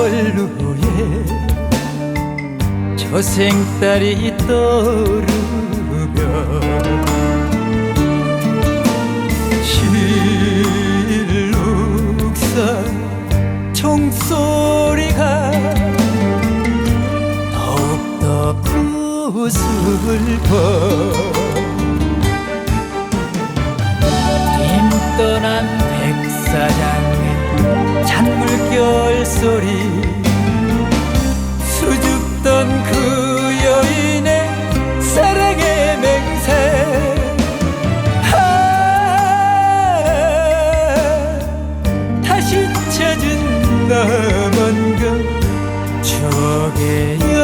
영월루에 저 생딸이 떠오르며 실룩산 종소리가 더욱더 부슬퍼 님 떠난 소리 수줍던 그 여인의 사랑의 맹세. 아, 다시 찾은 남은 그 추억의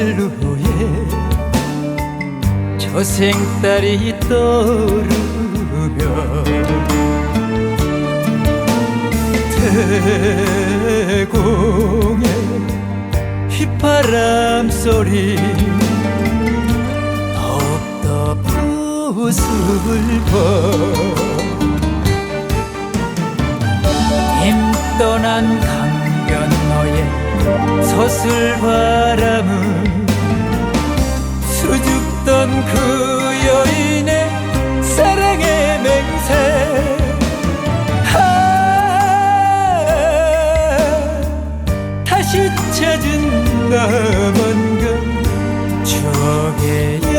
영월루에 저 생딸이 떠오르며 대공의 휘파람 소리 더욱더 부슬퍼 힘 떠난 강변 너의 서슬 바람은 아, 다시 찾은 남은 그 추억의